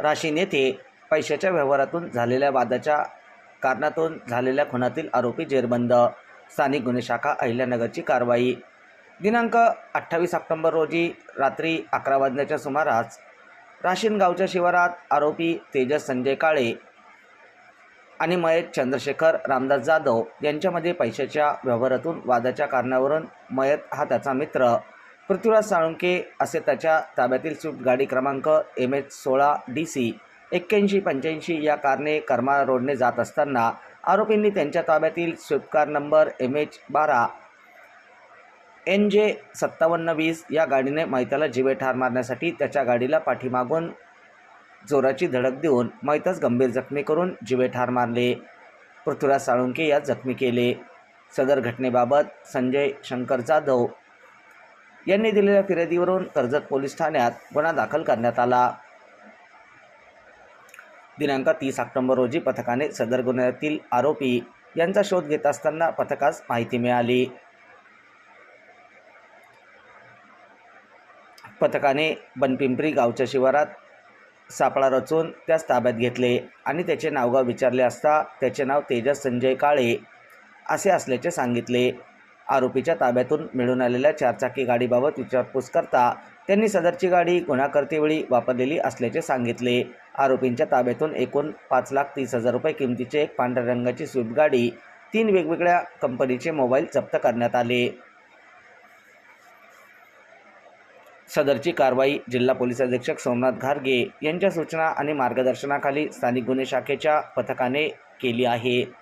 राशीन येथे पैशाच्या व्यवहारातून झालेल्या वादाच्या कारणातून झालेल्या खुनातील आरोपी जेरबंद. स्थानिक गुन्हे शाखा अहिल्यानगरची कारवाई. दिनांक अठ्ठावीस ऑक्टोंबर रोजी रात्री अकरा वाजण्याच्या सुमारास राशीन गावच्या शिवारात आरोपी तेजस संजय काळे आणि मयत चंद्रशेखर रामदास जाधव यांच्यामध्ये पैशाच्या व्यवहारातून वादाच्या कारणावरून मयत हा त्याचा मित्र. पृथ्वीराज साळुंके असे त्याच्या ताब्यातील स्विफ्ट गाडी क्रमांक एम एच सोळा डी सी एक्क्याऐंशी पंच्याऐंशी या कारने कर्मा रोडने जात असताना आरोपींनी त्यांच्या ताब्यातील swift car number M H बारा एन जे सत्तावन्न वीस या गाडीने मैताला जीवे ठार मारण्यासाठी त्याच्या गाडीला पाठीमागून जोराची धडक देऊन मैतच गंभीर जखमी करून जीवे ठार मारले. पृथ्वीराज साळुंके यात जखमी केले. सदर घटनेबाबत संजय शंकर जाधव यांनी दिलेल्या फिर्यादीवरून कर्जत पोलीस ठाण्यात गुन्हा दाखल करण्यात आला. दिनांक तीस ऑक्टोंबर रोजी पथकाने सदर गुन्ह्यातील आरोपी यांचा शोध घेत असताना पथकास माहिती मिळाली. पथकाने बनपिंपरी गावच्या शिवारात सापळा रचून त्यास ताब्यात घेतले आणि त्याचे नावगाव विचारले असता त्याचे नाव तेजस संजय काळे असे असल्याचे सांगितले. आरोपीच्या ताब्यातून मिळून आलेल्या चारचाकी गाडीबाबत विचारपूस करता त्यांनी सदरची गाडी गुन्हा करतेवेळी वापरलेली असल्याचे सांगितले. आरोपींच्या ताब्यातून एकूण पाच लाख तीस हजार रुपये किमतीचे एक पांढऱ्या रंगाची स्विफ्ट गाडी तीन वेगवेगळ्या कंपनीचे मोबाईल जप्त करण्यात आले. सदरची कारवाई जिल्हा पोलीस अधीक्षक सोमनाथ घारगे यांच्या सूचना आणि मार्गदर्शनाखाली स्थानिक गुन्हे शाखेच्या पथकाने केली आहे.